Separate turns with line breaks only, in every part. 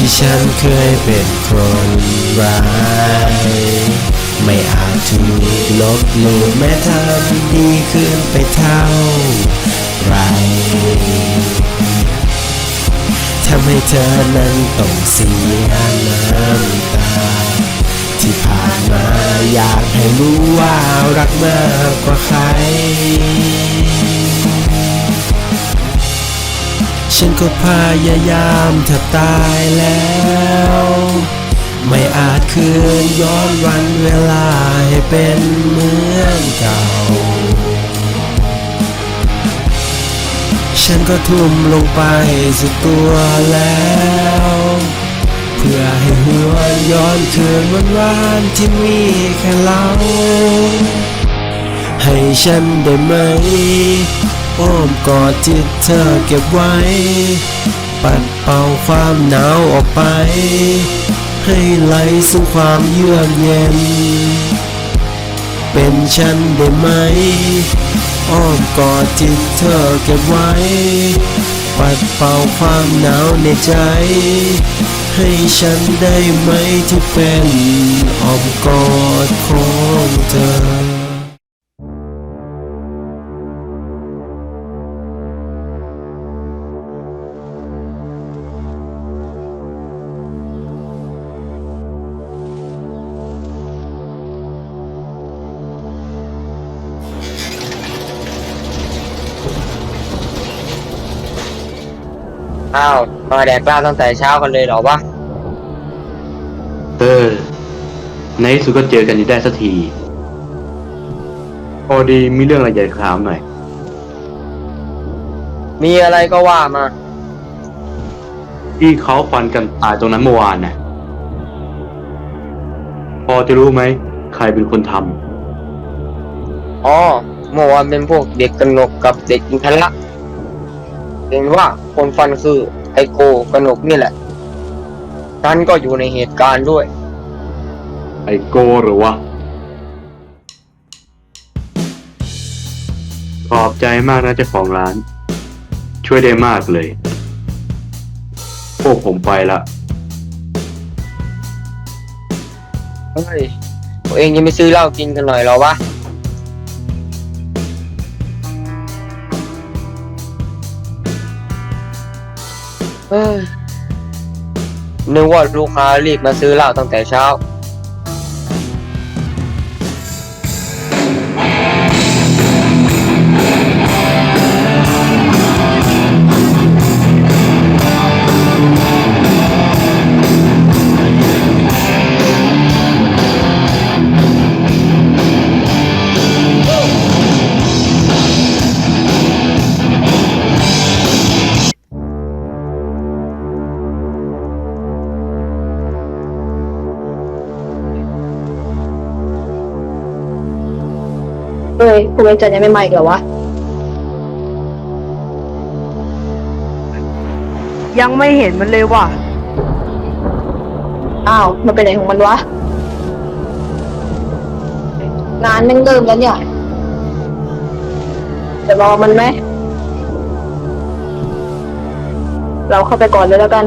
ที่ฉันเคยเป็นคนร้าย ไม่อาจถูกลบหลู่แม้ทำดีขึ้นไปเท่าไรทำให้เธอนั้นต้องเสียน้ำตา ที่ผ่านมาอยากให้รู้ว่ารักมากกว่าใคร ฉันก็พยายามแทบตายแล้ว ไม่อาจคืนย้อนวันเวลาให้เป็นเหมือนเก่า ฉันก็ทุ่มลงไปสุดตัวแล้ว เพื่อให้หวย้อนคืนวันวานที่มีแค่เรา ให้ฉันได้ไหม อ้อมกอดที่เธอเก็บไว้ ปัดเป่าความหนาวออกไป ให้ไหลสู่ความเยือกเย็น เป็นฉันได้ไหม อ้อมกอดที่เธอเก็บไว้ ปัดเป่าความหนาวในใจ ให้ฉันได้ไหมที่เป็นอ้อมกอดของเธอ
มาแดกเหล้าตั้งแต่เช้ากันเลยเหรอวะ
เออ ในที่สุดก็เจอกันอยู่ได้สักที พอดีมีเรื่องอะไรอยากจะถามหน่อย
มีอะไรก็ว่ามา
ที่เขาฟันกันตายตรงนั้นเมื่อวานน่ะพอจะรู้ไหม ใครเป็นคนท
อ๋อเมื่อวานเป็นพวกเด็กกนกกับเด็กอินทละเห็นว่าคนฟันคือไอ โกกนกนี่แหละ ฉันก็อยู่ในเหตุการณ์ด้วยำ
ไอโกหรือวะ ขอบใจมากนะเจ้าของร้าน ช่วยได้มากเลย พวกผมไปละ
เฮ้ยตัวเองยังไม่ซื้อเหล้ากินกันหน่อยเหรอวะ เฮ้ยนึกว่าลูกค้ารีบมาซื้อเหล้าตั้งแต่เช้า
เฮ้ยคุณเวจันยังไม่มาอีกเหรอวะ
ยังไม่เห็นมันเลยว่ะ
อ้าว มันไปไหนของมันวะ งานแม่งเริ่มแล้วเนี่ยจะรอมันไหม เราเข้าไปก่อนเลยแล้วกัน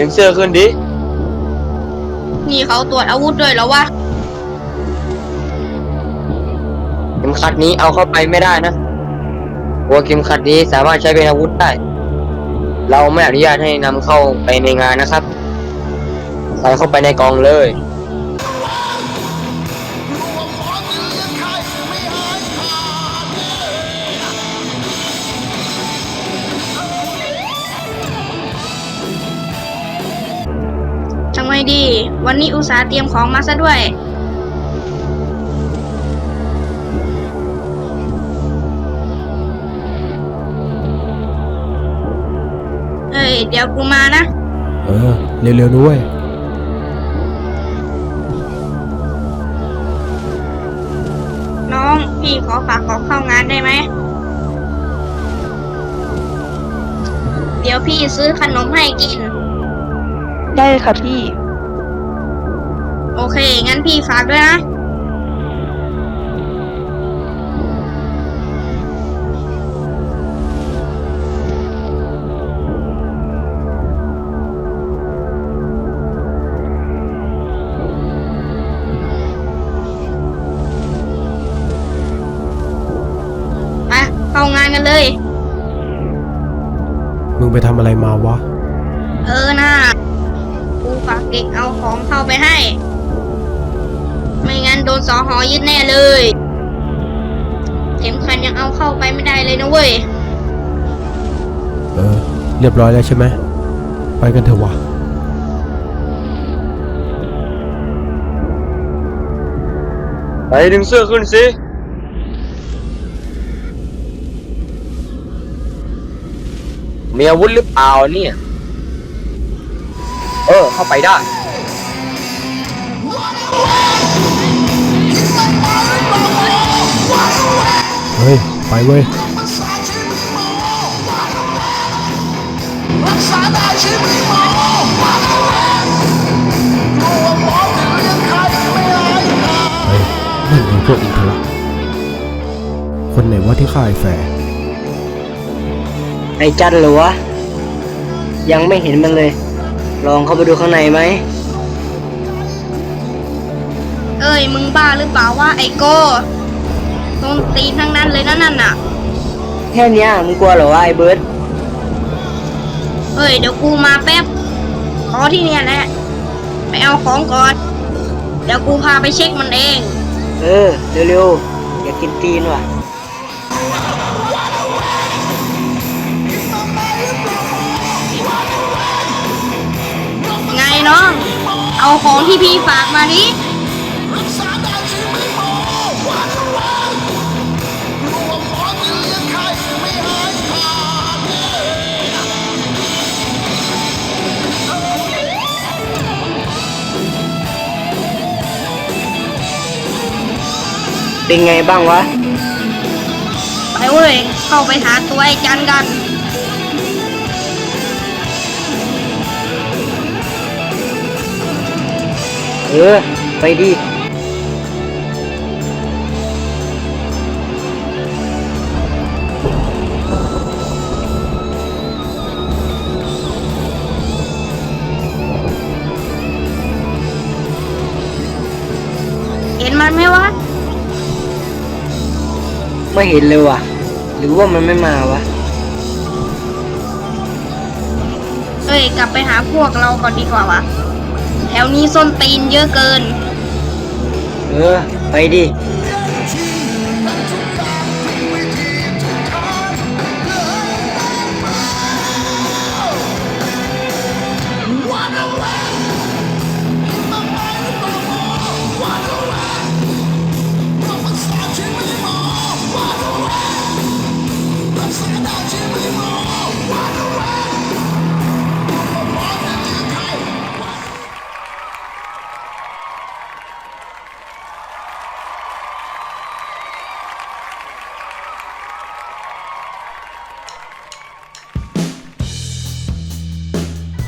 ดึงเสื้อขึ้นดิ
นี่เขาตรวจอาวุธด้วยเหรอวะ
เข็มขัดนี้เอาเข้าไปไม่ได้นะหัวเข็มขัดนี้สามารถใช้เป็นอาวุธได้ เราไม่อนุญาตให้นำเข้าไปในงานนะครับ ใส่เข้าไปในกล่องเลย
ดี วันนี้อุตส่าห์เตรียมของมาซะด้วยเอ้ย เดี๋ยวกูมานะ
เออ เร็วๆด้วย
น้องพี่ขอฝากของเข้างานได้ไหม เดี๋ยวพี่ซื้อขนมให้กิน
ได้ค่ะพี่
โอเค งั้นพี่ฝากด้วยนะ ไปเข้างานกันเลย
มึงไปทำอะไรมาวะ
สอหอยึดแน่เลยเข็มขัดยังเอาเข้าไปไม่ได้เลยนะเว้ย
เออ เรียบร้อยแล้วใช่ไหม ไปกันเถอะวะ
ไปดึงเสื้อขึ้นสิมีอาวุธหรือเปล่าเนี่ย เออ เข้าไปได้
เฮ้ย ไปเว้ยเฮ้ยนั่นเป็นพวกอินทระคนไหนว่าที่ฆ่าไอ้แฟร์
ไอ้จันเหรอวะ ยังไม่เห็นมันเลย ลองเข้าไปดูข้างในไหม
เอ้ย มึงบ้าหรือเปล่าว่าไอโก้ ต้นตีนทั้งนั้นเลยนะนั่นน่ะ
แค่เนี้ยมึงกลัวเหรอวะไอ้เบิร์ด
เฮ้ยเดี๋ยวกูมาแป๊บขอที่เนี่ยแหละ ไปเอาของก่อน เดี๋ยวกูพาไปเช็คมันเอง
เออ เร็วๆ อยากกินตีนว่ะ
ไงน้อง เอาของที่พี่ฝากมาดิ
เป็นไงบ้างวะ
ไปเว้ย เข้าไปหาตัวไอ้จันกัน
เออ ไปดิ
เห็นมันไหมวะ
ไม่เห็นเลยว่ะ หรือว่ามันไม่มาวะ
เอ้ยกลับไปหาพวกเราก่อนดีกว่าวะ แถวนี้ส้นตีนเยอะเกิน
เออ ไปดิ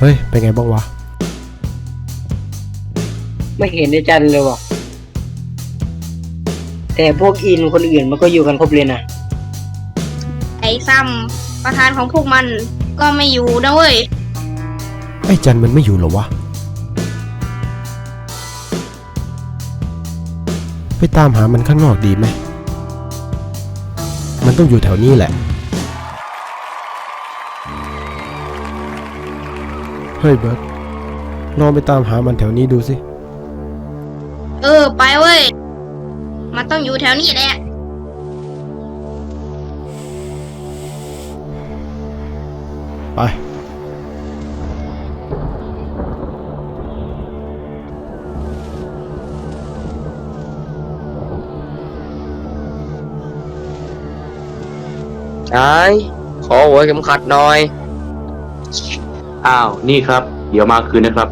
เฮ้ย เป็นไงบ้างวะ
ไม่เห็นไอ้จันเลยว่ะ แต่พวกอินคนอื่นมันก็อยู่กันครบเลยนะ
ไอ้ซ้ำประธานของพวกมันก็ไม่อยู่นะเว้ย
ไอ้จันมันไม่อยู่หรอวะ
ไปตามหามันข้างนอกดีไหม มันต้องอยู่แถวนี้แหละ เฮ้ยเบิร์ตลองไปตามหามันแถวนี้ดูสิ
เออ ไปเว้ย มันต้องอยู่แถวนี้แหละ
ไป
นายขอหัวเข็มขัดหน่อย
อ้าว นี่ครับ เดี๋ยวมาคืนนะครับ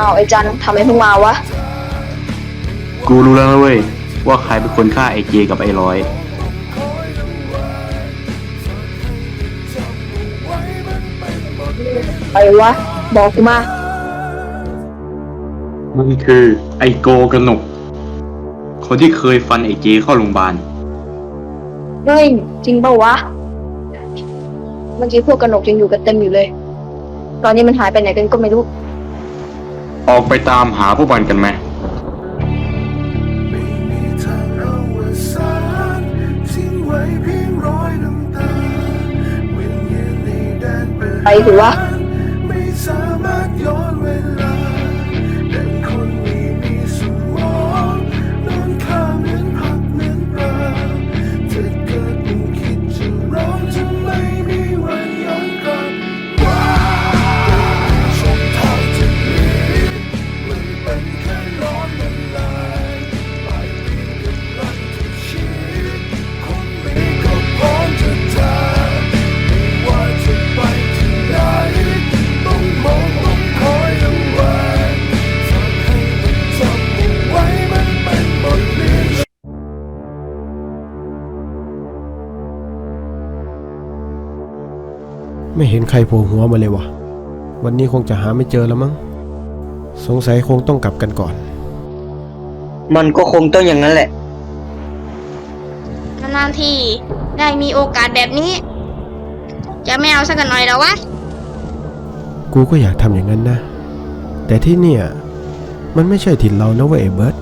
อ้าวไอ้จันทำไมเพิ่งมาวะ
กูรู้แล้วนะเว้ย ว่าใครเป็นคนฆ่าไอเจกับไอร้อย
ไปวะ บอกกูมา
มันคือไอโกกระหนก คนที่เคยฟันไอเจเข้าโรงพยาบาล
เฮ้ย จริงเปล่าวะ เมื่อกี้พวกกระหนกยังอยู่กันเต็มอยู่เลย ตอนนี้มันหายไปไหนกันก็ไม่รู้
ออกไปตามหาพวกมันกันไหม
ไม่มีทางเอาวสานทิ้งไว้เพียงรอยน้ำตาวิญญาณในแดนเปิด
ไปสิวะ
เห็นใค
รโผล่หัวมาเลยวะวันนี้คงจะหาไม่เจอแล้วมั้ง สงสัยคงต้องกลับกันก่อน
มันก็คงต้องอย่างนั้นแหละ
นานๆทีได้มีโอกาสแบบนี้ จะไม่เอาสักหน่อยแล้ววะ
กูก็อยากทำอย่างนั้นนะ แต่ที่เนี่ย มันไม่ใช่ถิ่นเรานะเว้ยไอ้เบิร์ต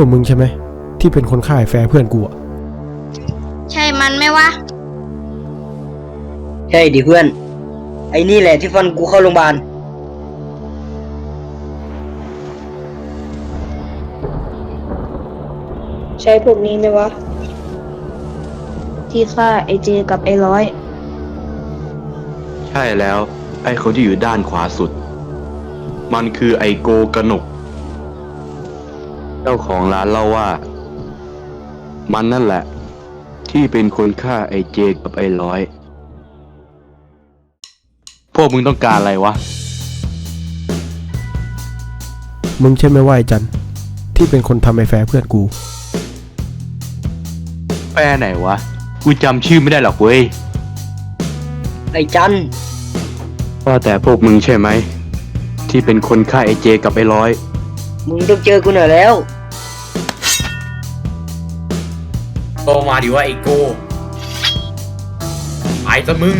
วกมึงใช่ไหม ที่เป็นคนฆ่าไอ้แฟร์เพื่อนกูอะ
ใช่มันไหมวะ
ใช่ดิเพื่อน ไอ้นี่แหละที่ฟันกูเข้าโรงพยาบาล
ใช่พวกนี้ไหมวะ ที่ฆ่าไอเจกับไอร้อย
ใช่แล้ว ไอคนที่อยู่ด้านขวาสุด มันคือไอโกกระหนก เจ้าของร้านเล่าว่า มันนั่นแหละ ที่เป็นคนฆ่าไอเจกับไอร้อย พวกมึงต้องการอะไรวะ
มึงใช่ไหมว่าไอ้จันที่เป็นคนทำไอ้แฟร์เพื่อนกู
แปลไหนวะ กูจำชื่อไม่ได้หรอกเว้ย
ไอ้จัน
ว่าแต่พวกมึงใช่ไหม ที่เป็นคนฆ่าไอเจกับไอร้อย
มึงต้องเจอกูหน่อยแล้ว
โตมาดิว่าไอโก้ไปซะมึง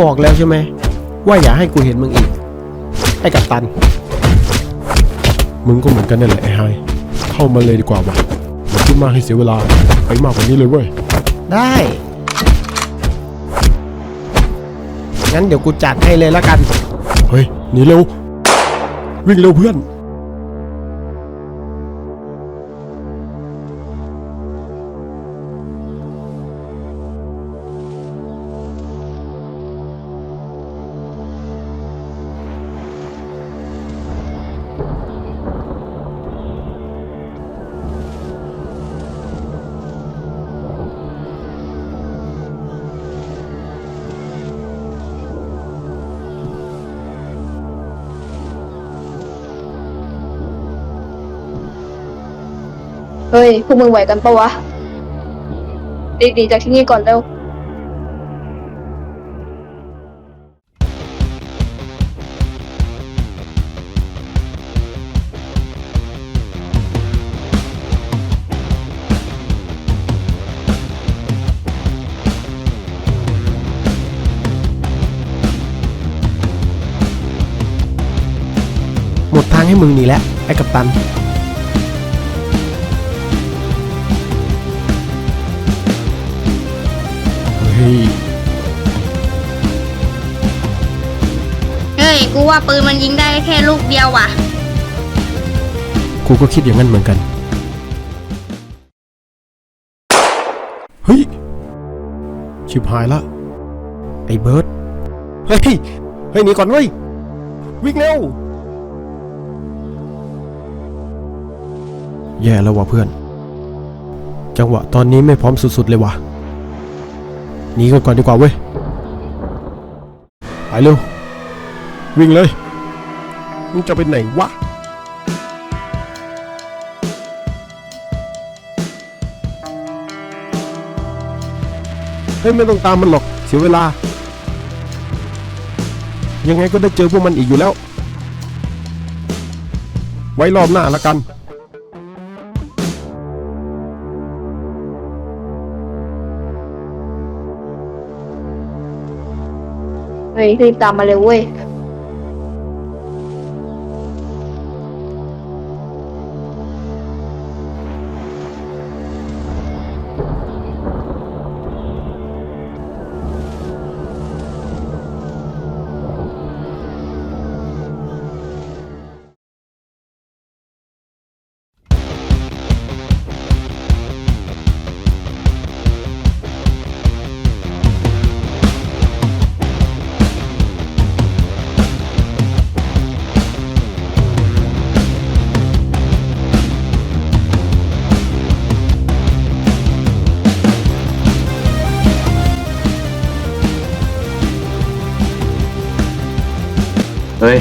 บอกแล้วใช่ไหม ว่าอย่าให้กูเห็นมึงอีก ไอ้กัปตัน มึงก็เหมือนกันนั่นแหละไอ้ไฮเข้ามาเลยดีกว่าว่ะอย่าคิดมากให้เสียเวลา ไปมากกว่านี้เลยเว้ย ได้ งั้นเดี๋ยวกูจัดให้เลยละกัน เฮ้ยหนีเร็ว วิ่งเร็วเพื่อน
ฮ้ย พวกมึงไหวกันปะวะรีบหนีจากที่นี่ก่อนเร็ว
หมดทางให้มึงหนีแล้วไอ้กัปตัน ฮ้ย
เฮ้ย กูว่าปืนมันยิงได้แค่ลูกเดียวว่ะ
กูก็คิดอย่างนั้นเหมือนกัน เฮ้ย ชิบหายละ ไอ้เบิร์ด เฮ้ย เฮ้ยหนีก่อนเว้ย วิ่งเร็ว แย่แล้วว่ะเพื่อน จังหวะตอนนี้ไม่พร้อมสุดๆเลยว่ะ หนีกันก่อนดีกว่าเว้ย ไปเร็ว วิ่งเลยมึงจะไปไหนวะเฮ้ยไม่ต้องตามมันหรอก เสียเวลา ยังไงก็ได้เจอพวกมันอีกอยู่แล้ว ไว้รอบหน้าละกัน
เฮ้ยรีบตามมาเร็วเว้ย
ฮ้ย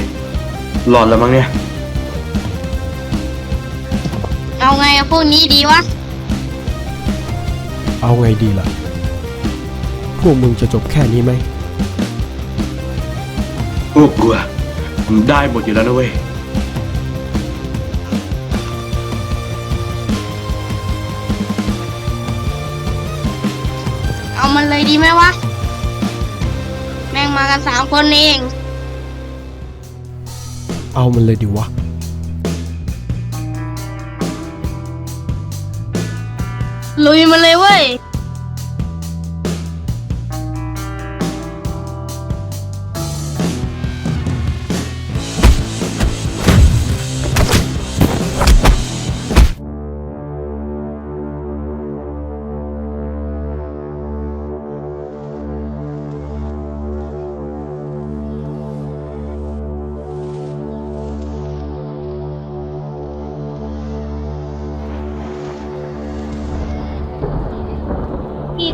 หลอดแล้วมั้งเนี่ย
เอาไงกับพวกนี้ดีวะ
เอาไงดีล่ะ พวกมึงจะจบแค่นี้ไหม
พวกกูอะทำได้หมดอยู่แล้วนะเว้ย
เอามันเลยดีไหมวะ แม่งมากันสามคนเอง
เอามันเลยดีวะ
ลุยมาเลยเว้ย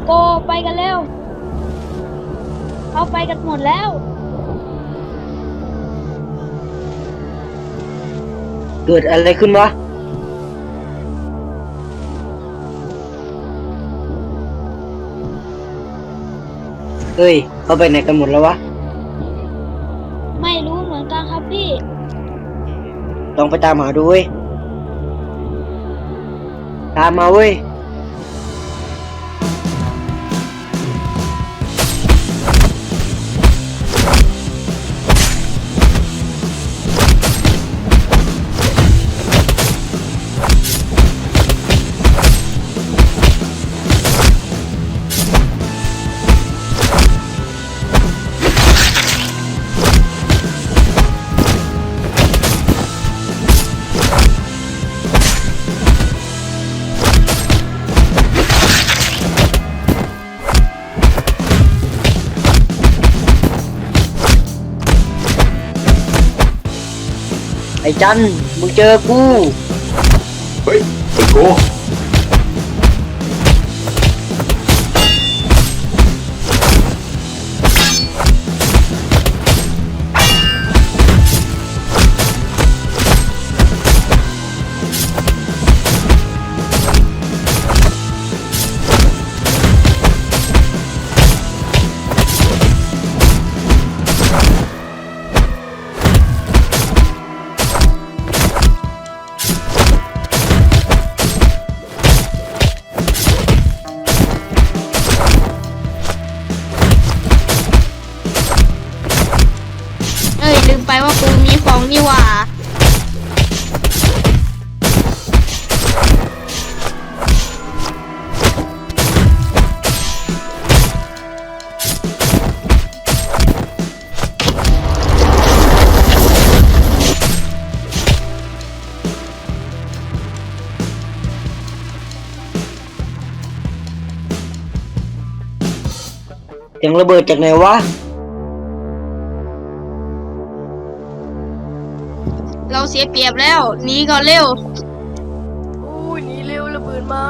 โกไปกันแล้วเขาไปกันหมดแล้ว
เกิดอะไรขึ้นวะเฮ้ยเขาไปไหนกันหมดแล้ววะ
ไม่รู้เหมือนกันครับพี่
ลองไปตามหาดูเว้ย ตามมาเว้ย จันมึงเจอกู
เฮ้ยไอโก
สียงระเบิดจากไหนวะ
เราเสียเปรียบแล้วหนีก่อนเร็ว
อู้หนีเร็วระเบิดมา